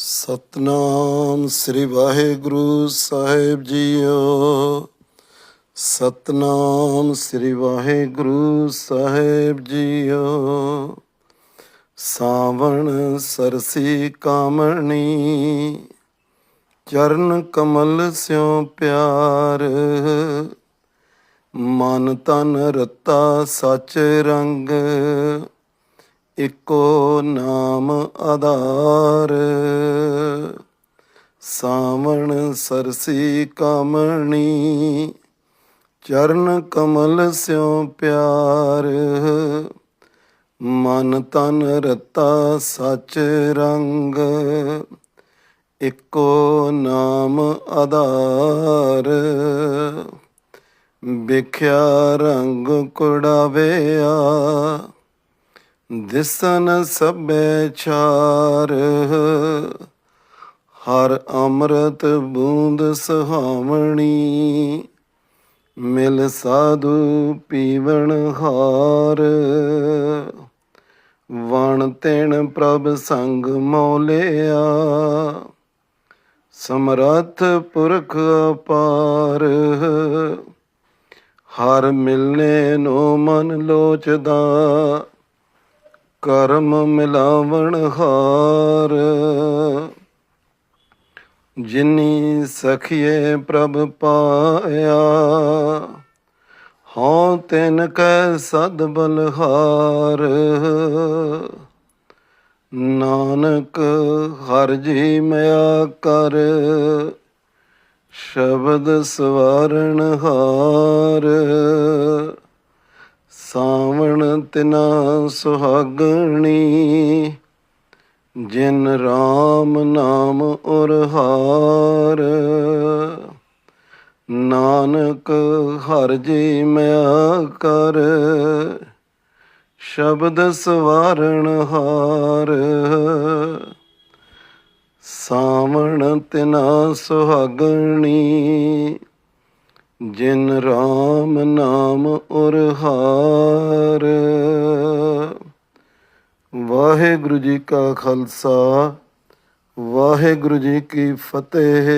ਸਤਨਾਮ ਸ੍ਰੀ ਵਾਹਿਗੁਰੂ ਸਾਹਿਬ ਜੀਓ। ਸਤਨਾਮ ਸ੍ਰੀ ਵਾਹਿਗੁਰੂ ਸਾਹਿਬ ਜੀਓ। ਸਾਵਣ ਸਰਸੀ ਕਾਮਣੀ, ਚਰਨ ਕਮਲ ਸਿਉ ਪਿਆਰ। ਮਨ ਤਨ ਰਤਾ ਸਚ ਰੰਗ ਇਕੋ ਨਾਮ ਆਧਾਰ। ਸਾਵਣ ਸਰਸੀ ਕਾਮਣੀ, ਚਰਨ ਕਮਲ ਸਿਉ ਪਿਆਰ। ਮਨ ਤਨ ਰਤਾ ਸਚ ਰੰਗ, ਇਕੋ ਨਾਮ ਆਧਾਰ। ਵਿਖਿਆ ਰੰਗ ਕੁੜਾਵਿਆ ਦਿਸਨ ਸਭੇ ਛਾਰ ਹਰ ਅੰਮ੍ਰਿਤ ਬੂੰਦ ਸੁਹਾਵਣੀ, ਮਿਲ ਸਾਧੂ ਪੀਵਣ ਹਾਰ। ਵਣ ਤੈਣ ਪ੍ਰਭ ਸੰਗ ਮੌਲਿਆ, ਸਮਰੱਥ ਪੁਰਖ ਅਪਾਰ। ਹਰ ਮਿਲਨੇ ਨੂੰ ਮਨ ਲੋਚਦਾ ਕਰਮ ਮਿਲਾਵਣ ਹਾਰ। ਜਿਨੀ ਸਖੀਏ ਪ੍ਰਭ ਪਾਇਆ, ਹਉ ਤਿਨ ਕੈ ਸਦ ਬਲਹਾਰ। ਨਾਨਕ ਹਰ ਜੀ ਮਿਆ ਕਰ, ਸ਼ਬਦ ਸਵਾਰਣ ਹਾਰ। ਸਾਵਣ ਤਿਨਾ ਸੁਹਾਗਣੀ, ਜਿਨ RAM ਨਾਮ ਉਰਹਾਰ ਨਾਨਕ ਹਰ ਜੀ ਮਿਆ ਕਰ, ਸ਼ਬਦ ਸਵਾਰਣ ਹਾਰ। ਸਾਵਣ ਤਿਨਾ ਸੁਹਾਗਣੀ ਜਿਨ RAM ਨਾਮ ਉਰਹਾਰ ਵਾਹਿਗੁਰੂ ਜੀ ਕਾ ਖਾਲਸਾ ਵਾਹਿਗੁਰੂ ਜੀ ਕੀ ਫਤਿਹ।